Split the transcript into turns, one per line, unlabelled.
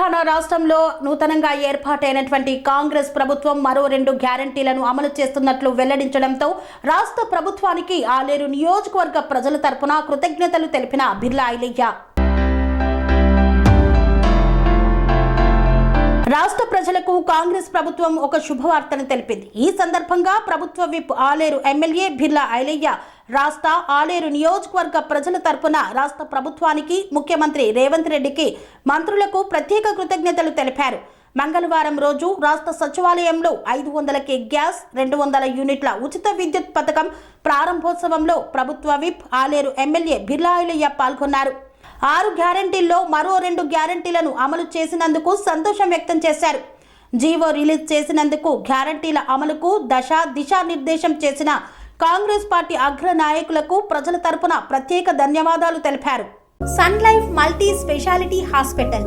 తెలంగాణ రాష్ట్రంలో నూతనంగా ఏర్పాటైనటువంటి కాంగ్రెస్ ప్రభుత్వం మరో రెండు గ్యారంటీలను అమలు చేస్తున్నట్లు వెల్లడించడంతో రాష్ట్ర ప్రభుత్వానికి ఆలేరు నియోజకవర్గ ప్రజల తరపున కృతజ్ఞతలు తెలిపిన బిర్లా ఐలయ్య. రాష్ట్ర ప్రజలకు కాంగ్రెస్ ప్రభుత్వం ఒక శుభవార్తను తెలిపింది. ఈ సందర్భంగా ప్రభుత్వ విప్ ఆలేరు ఎమ్మెల్యే బిర్లా ఐలయ్య రాష్ట్ర ఆలేరు నియోజకవర్గ ప్రజల తరపున రాష్ట్ర ప్రభుత్వానికి ముఖ్యమంత్రి రేవంత్ రెడ్డికి మంత్రులకు ప్రత్యేక కృతజ్ఞతలు తెలిపారు. మంగళవారం రోజు రాష్ట్ర సచివాలయంలో ఐదు వందలకి గ్యాస్ రెండు వందల యూనిట్ల ఉచిత విద్యుత్ పథకం ప్రారంభోత్సవంలో ప్రభుత్వ విప్ ఆలేరు ఎమ్మెల్యే బిర్లాయులయ్య పాల్గొన్నారు. ఆరు గ్యారంటీల్లో మరో రెండు గ్యారంటీలను అమలు చేసినందుకు సంతోషం వ్యక్తం చేశారు. జీవో రిలీజ్ చేసినందుకు గ్యారంటీల అమలుకు దశ దిశానిర్దేశం చేసిన కాంగ్రెస్ పార్టీ అగ్ర నాయకులకు ప్రజల తరపున ప్రత్యేక ధన్యవాదాలు తెలిపారు. Sun Life multi speciality hospital